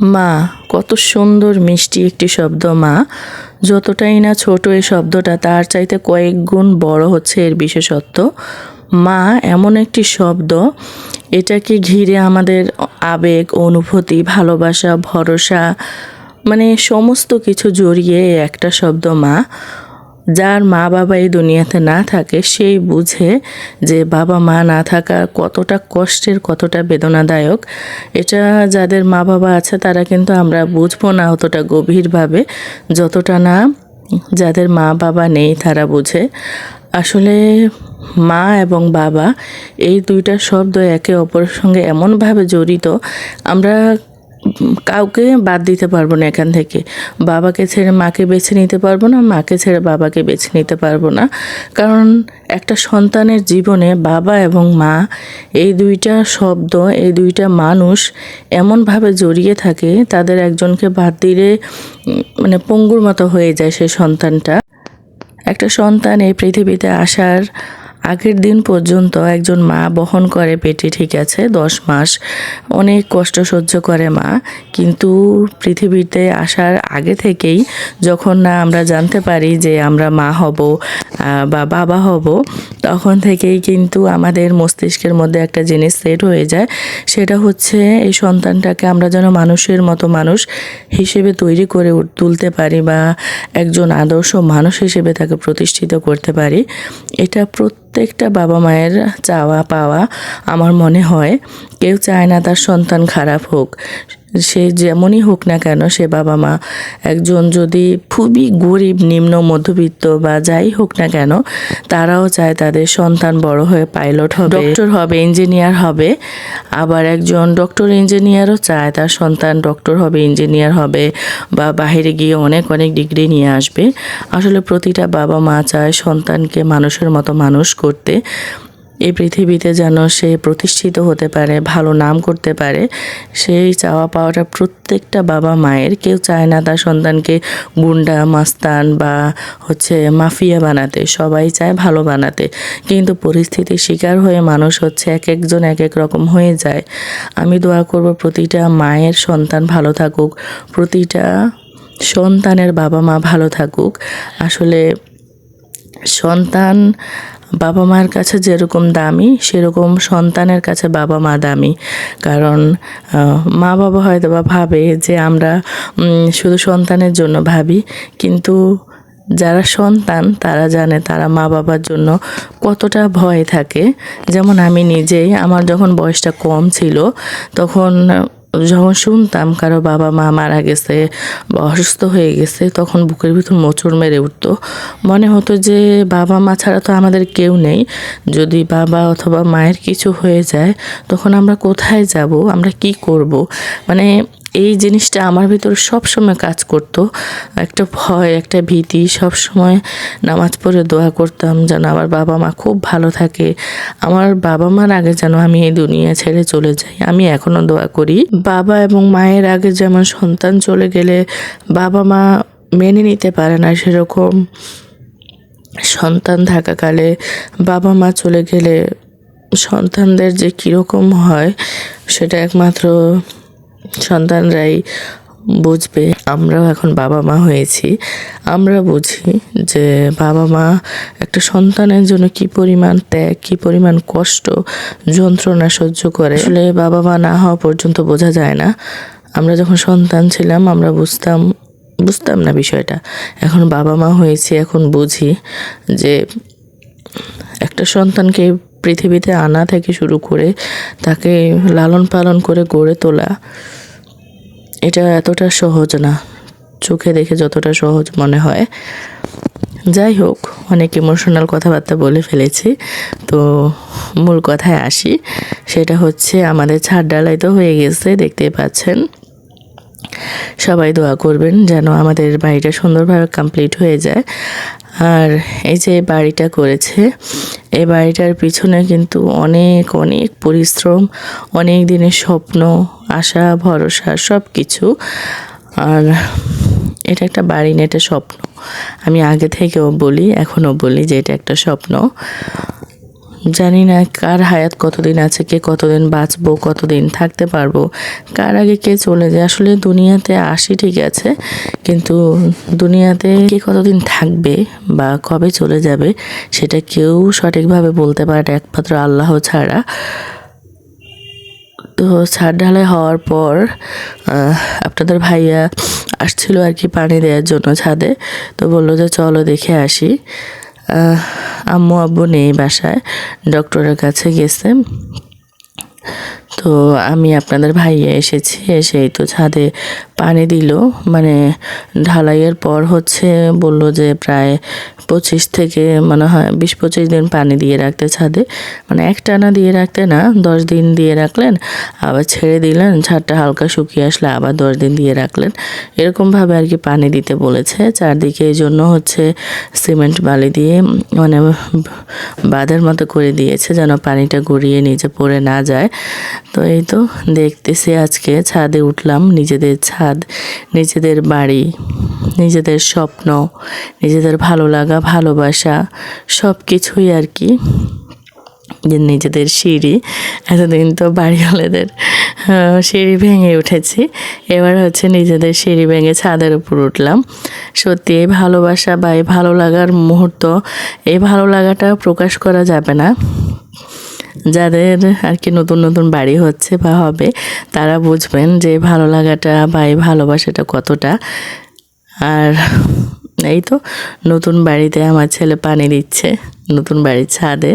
মা, কত সুন্দর মিষ্টি একটি শব্দ, মা। যতটাই না ছোট এই শব্দটা, তার চাইতে কয়েক গুণ বড় হচ্ছে এর বিশেষত্ব। মা, এমন একটি শব্দ এটাকে ঘিরে আমাদের আবেগ, অনুভূতি, ভালোবাসা, ভরসা মানে সমস্ত কিছু জড়িয়ে একটা শব্দ, মা? যার মা বাবা এই দুনিয়াতে না থাকে, সেই বুঝে যে বাবা মা না থাকা কতটা কষ্টের, কতটা বেদনাদায়ক। এটা যাদের মা বাবা আছে, তারা কিন্তু আমরা বুঝব না অতটা গভীরভাবে, যতটা না যাদের মা বাবা নেই তারা বুঝে। আসলে মা এবং বাবা এই দুইটা শব্দ একে অপরের সঙ্গে এমনভাবে জড়িত, আমরা কাউকে বাদ দিতে পারব না এখান থেকে। বাবাকে ছেড়ে মাকে বেছে নিতে পারব না, মাকে ছেড়ে বাবাকে বেছে নিতে পারব না। কারণ একটা সন্তানের জীবনে বাবা এবং মা, এই দুইটা শব্দ, এই দুইটা মানুষ এমনভাবে জড়িয়ে থাকে, তাদের একজনকে বাদ দিলে মানে পঙ্গুর মতো হয়ে যায় সেই সন্তানটা। একটা সন্তান এই পৃথিবীতে আসার আগের দিন পর্যন্ত একজন মা বহন করে পেটে, ঠিক আছে, দশ মাস। অনেক কষ্ট সহ্য করে মা, কিন্তু পৃথিবীতে আসার আগে থেকেই যখন না আমরা জানতে পারি যে আমরা মা হব বা বাবা হব, তখন থেকেই কিন্তু আমাদের মস্তিষ্কের মধ্যে একটা জিনিস সেট হয়ে যায়। সেটা হচ্ছে এই সন্তানটাকে আমরা যেন মানুষের মতো মানুষ হিসেবে তৈরি করে তুলতে পারি বা একজন আদর্শ মানুষ হিসেবে তাকে প্রতিষ্ঠিত করতে পারি। এটা প্রত্যেকটা বাবা মায়ের চাওয়া পাওয়া আমার মনে হয়। কেউ চায় না তার সন্তান খারাপ হোক। সে যেমনই হোক না কেন সে বাবা মা একজন যদি খুবই গরিব নিম্ন মধ্যবিত্ত বা যাই হোক না কেন তারাও চায় তাদের সন্তান বড় হয়ে পাইলট হবে ডক্টর হবে ইঞ্জিনিয়ার হবে। আবার একজন ডক্টর ইঞ্জিনিয়ারও চায় তার সন্তান ডক্টর হবে ইঞ্জিনিয়ার হবে বা বাইরে গিয়ে অনেক অনেক ডিগ্রি নিয়ে আসবে। আসলে প্রতিটা বাবা মা চায় সন্তানকে মানুষের মতো মানুষ করতে। এই পৃথিবীতে যেন সে প্রতিষ্ঠিত হতে পারে, ভালো নাম করতে পারে, সেই চাওয়া পাওয়াটা প্রত্যেকটা বাবা মায়ের। কেউ চায় না তার সন্তানকে গুন্ডা, মাস্তান বা হচ্ছে মাফিয়া বানাতে, সবাই চায় ভালো বানাতে। কিন্তু পরিস্থিতির শিকার হয়ে মানুষ হচ্ছে এক একজন এক এক রকম হয়ে যায়। আমি দোয়া করব প্রতিটা মায়ের সন্তান ভালো থাকুক, প্রতিটা সন্তানের বাবা মা ভালো থাকুক। আসলে সন্তান বাবা মার কাছে যেরকম দামি, সেরকম সন্তানের কাছে বাবা মা দামি। কারণ মা বাবা হয়তো বা ভাবে যে আমরা শুধু সন্তানের জন্য ভাবি, কিন্তু যারা সন্তান, তারা জানে তারা মা বাবার জন্য কতটা ভয় থাকে। যেমন আমি নিজেই, আমার যখন বয়সটা কম ছিল, তখন যখন শুনতাম কারও বাবা মা মারা গেছে বা অসুস্থ হয়ে গেছে, তখন বুকের ভিতর মোচড় মেরে উঠত। মনে হতো যে বাবা মা ছাড়া তো আমাদের কেউ নেই। যদি বাবা অথবা মায়ের কিছু হয়ে যায়, তখন আমরা কোথায় যাব? আমরা কি করব? মানে এই জিনিসটা আমার ভিতর সব সময় কাজ করত। একটা ভয়, একটা ভীতি সব সময় নামাজ পড়ে দোয়া করতাম যেন আমার বাবা মা খুব ভালো থাকে। আমার বাবা মার আগে যেন আমি এই দুনিয়া ছেড়ে চলে যাই, আমি এখনও দোয়া করি। বাবা এবং মায়ের আগে যেমন সন্তান চলে গেলে বাবা মা মেনে নিতে পারে না সেরকম সন্তান থাকাকালে বাবা মা চলে গেলে সন্তানদের যে কীরকম হয়, সেটা একমাত্র সন্তানরাই বুঝবে। আমরাও এখন বাবা মা হয়েছি। আমরা বুঝি যে বাবা মা একটা সন্তানের জন্য কি পরিমাণ ত্যাগ, কি পরিমাণ কষ্ট, যন্ত্রণা সহ্য করে। আসলে বাবা মা না হওয়া পর্যন্ত বোঝা যায় না। আমরা যখন সন্তান ছিলাম, আমরা বুঝতাম বুঝতাম না বিষয়টা। এখন বাবা মা হয়েছি, এখন বুঝি যে একটা সন্তানকে পৃথিবীতে আনা থেকে শুরু করে তাকে লালন পালন করে গড়ে তোলা এটা এতটা সহজ না। চোখে দেখে যতটা সহজ মনে হয়। যাই হোক, অনেক ইমোশনাল কথাবার্তা বলে ফেলেছি। তো মূল কথায় আসি। সেটা হচ্ছে, আমাদের ছাদ ডালাই তো হয়ে গেছে, দেখতেই পাচ্ছেন। সবাই দোয়া করবেন যেন আমাদের বাড়িটা সুন্দরভাবে কমপ্লিট হয়ে যায়। আর এই যে বাড়িটা করেছে, এই বাড়িটার পিছনে কিন্তু অনেক অনেক পরিশ্রম, অনেক দিনের স্বপ্ন, আশা, ভরসা সব কিছু আর এটা একটা বাড়ি না এটা স্বপ্ন। আমি আগে থেকেও বলি, এখনও বলি যে এটা একটা স্বপ্ন। জানি না কার হায়াত কতদিন আছে, কে কতদিন বাঁচবো, কতদিন থাকতে পারব, কার আগে কে চলে যায়, আসলে দুনিয়াতে আসি ঠিক আছে, কিন্তু দুনিয়াতে কে কতদিন থাকবে বা কবে চলে যাবে সেটা কেউ সঠিকভাবে বলতে পারে একমাত্র আল্লাহ ছাড়া। তো ছাদ ঢালাই হওয়ার পর আপনাদের ভাইয়া আসছিল আর কি পানি দেওয়ার জন্য ছাদে, তো বলল যে চলো দেখে আসি। আম্মু আব্বু নেই বাসায় ডক্টরের কাছে গেছে। তো আমি আপনাদের ভাইয়া এসেছি, এসেই তো ছাদে পানি দিল। মানে ঢালাইয়ের পর হচ্ছে বলল যে প্রায় পঁচিশ থেকে মনে হয় বিশ পঁচিশ দিন পানি দিয়ে রাখতে ছাদে। মানে একটানা দিয়ে রাখতে না, দশ দিন দিয়ে রাখলেন, আবার ছেড়ে দিলেন, ছাদটা হালকা শুকিয়ে আসলে আবার দশ দিন দিয়ে রাখলেন। এরকমভাবে আর কি পানি দিতে বলেছে। চারদিকে এই জন্য হচ্ছে সিমেন্ট বালি দিয়ে মানে বাঁধের মতো করে দিয়েছে, যেন পানিটা গড়িয়ে নিচে পড়ে না যায়। তো এই তো দেখতেছি আজকে ছাদে উঠলাম নিজেদের ছাদ, নিজেদের বাড়ি, নিজেদের স্বপ্ন, নিজেদের ভালো লাগা, ভালোবাসা সব কিছুই আর কি। যে নিজেদের সিঁড়ি, এতদিন তো বাড়িওয়ালাদের সিঁড়ি ভেঙে উঠেছি। এবার হচ্ছে নিজেদের সিঁড়ি ভেঙে ছাদের উপর উঠলাম। সত্যি এই ভালোবাসা বা এই ভালো লাগার মুহূর্ত, এই ভালো লাগাটা প্রকাশ করা যাবে না। যাদের আর কি নতুন নতুন বাড়ি হচ্ছে বা হবে, তারা বুঝবেন যে ভালো লাগাটা বা এই ভালোবাসাটা কতটা। আর এই তো নতুন বাড়িতে আমার ছেলে পানি দিচ্ছে। নতুন বাড়ির ছাদে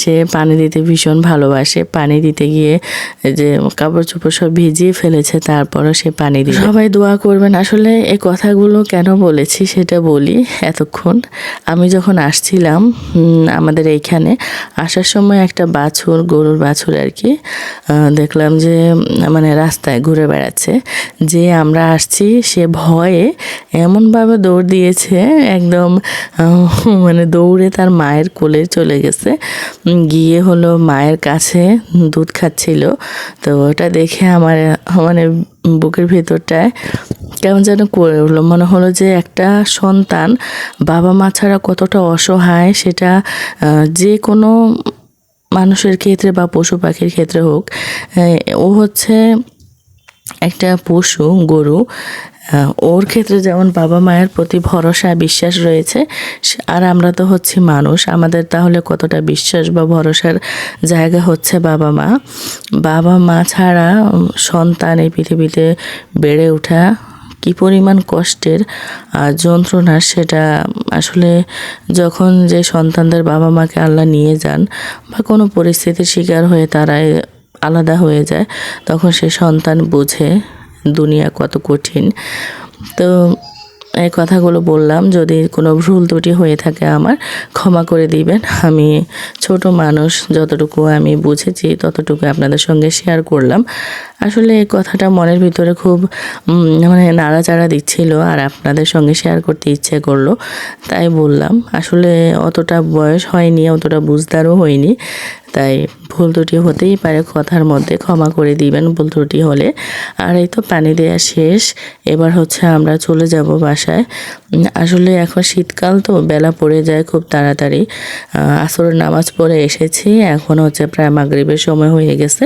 সে পানি দিতে ভীষণ ভালোবাসে। পানি দিতে গিয়ে যে কাপড় চোপড় সব ভিজিয়ে ফেলেছে, তারপরও সে পানি দিবে সবাই দোয়া করবেন, আসলে এই কথাগুলো কেন বলেছি সেটা বলি এতক্ষণ। আমি যখন আসছিলাম আমাদের এইখানে আসার সময় একটা বাছুর, গরুর বাছুর আর কি দেখলাম যে মানে রাস্তায় ঘুরে বেড়াচ্ছে। যে আমরা আসছি, সে ভয়ে এমনভাবে দৌড় দিয়েছে, একদম মানে দৌড়ে তার মায়ের কোলে চলে গেছে। গিয়ে হলো মায়ের কাছে দুধ খাচ্ছিল। তো ওটা দেখে আমার মানে বুকের ভেতরটায় কেমন যেন করে উঠল। মনে হলো যে একটা সন্তান বাবা মা ছাড়া কতটা অসহায় সেটা যে কোনো মানুষের ক্ষেত্রে বা পশু পাখির ক্ষেত্রে হোক ও হচ্ছে একটা পশু, গরু ওর ক্ষেত্রে যেমন বাবা মায়ের প্রতি ভরসা, বিশ্বাস রয়েছে আর আমরা তো হচ্ছি মানুষ, আমাদের তাহলে কতটা বিশ্বাস বা ভরসার জায়গা হচ্ছে বাবা মা? বাবা মা ছাড়া সন্তান এই পৃথিবীতে বেড়ে ওঠা কি পরিমাণ কষ্টের আর যন্ত্রণা সেটা, আসলে যখন যে সন্তানদের বাবা মাকে আল্লাহ নিয়ে যান বা কোনো পরিস্থিতির শিকার হয়ে তারা আলাদা হয়ে যায়, তখন সে সন্তান বোঝে দুনিয়া কত কঠিন। তো এই কথাগুলো বললাম, যদি কোনো ভুল ত্রুটি হয়ে থাকে আমার, ক্ষমা করে দিবেন। আমি ছোট মানুষ, যতটুকু আমি বুঝেছি, ততটুকু আপনাদের সঙ্গে শেয়ার করলাম। আসলে এই কথাটা মনের ভিতরে খুব মানে নাড়াচাড়া দিচ্ছিল আর আপনাদের সঙ্গে শেয়ার করতে ইচ্ছে করল, তাই বললাম। আসলে অতটা বয়স হয়নি, অতটা বুঝদারও হয়নি। তাই ভুল ত্রুটি হতেই পারে কথার মধ্যে ক্ষমা করে দিবেন ভুল ত্রুটি হলে। আর এই তো পানি দেওয়া শেষ। এবার হচ্ছে আমরা চলে যাব বাসায়। আসলে এখন শীতকাল তো, বেলা পড়ে যায় খুব তাড়াতাড়ি। আসরের নামাজ পড়ে এসেছি। এখন হচ্ছে প্রায় মাগরীবের সময় হয়ে গেছে।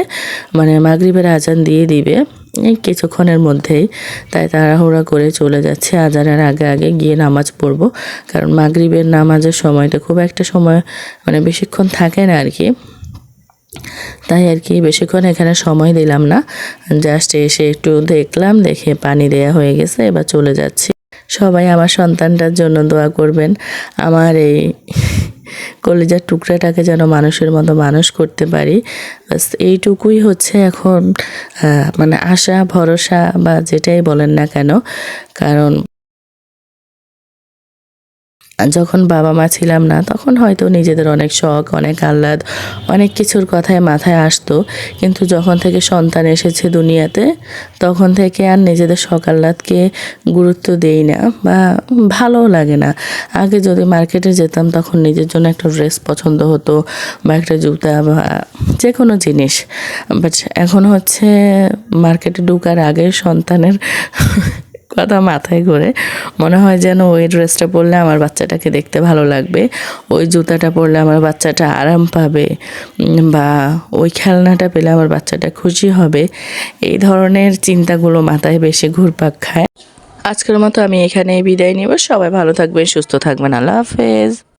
মানে মাগরীবের আজান দিয়ে দিবে। এই কিছুক্ষণের মধ্যেই তাই তাড়াহুড়া করে চলে যাচ্ছে। আজানের আগে আগে গিয়ে নামাজ পড়ব। কারণ মাগরিবের নামাজের সময়টা খুব একটা সময় মানে বেশিক্ষণ থাকে না আর কি। তাই আর কি বেশিক্ষণ এখানে সময় দিলাম না। জাস্ট এসে একটু দেখলাম, দেখে পানি দেয়া হয়ে গেছে, এবার চলে যাচ্ছি। সবাই আমার সন্তানটার জন্য দোয়া করবেন। আমার এই কলিজার টুকরাটাকে যেন মানুষের মতো মানুষ করতে পারি। বাস এইটুকুই হচ্ছে এখন মানে আশা, ভরসা বা যেটাই বলেন না কেন। কারণ যখন বাবা মা ছিলাম না, তখন হয়তো নিজেদের অনেক শখ, অনেক আহ্লাদ, অনেক কিছুর কথায় মাথায় আসতো। কিন্তু যখন থেকে সন্তান এসেছে দুনিয়াতে, তখন থেকে আর নিজেদের শখ আহ্লাদকে গুরুত্ব দেই না বা ভালোও লাগে না। আগে যদি মার্কেটে যেতাম, তখন নিজের জন্য একটা ড্রেস পছন্দ হতো বা একটা জুতা বা যে কোনো জিনিস। বাট এখন হচ্ছে মার্কেটে ঢুকার আগে সন্তানের কথা মাথায় ঘোরে। মনে হয় যেন ওই ড্রেসটা পরলে আমার বাচ্চাটাকে দেখতে ভালো লাগবে। ওই জুতাটা পরলে আমার বাচ্চাটা আরাম পাবে। বা ওই খেলনাটা পেলে আমার বাচ্চাটা খুশি হবে। এই ধরনের চিন্তাগুলো মাথায় বেশি ঘুরপাক খায়। আজকের মতো আমি এখানেই বিদায় নিব। সবাই ভালো থাকবেন, সুস্থ থাকবেন। আল্লাহ হাফেজ।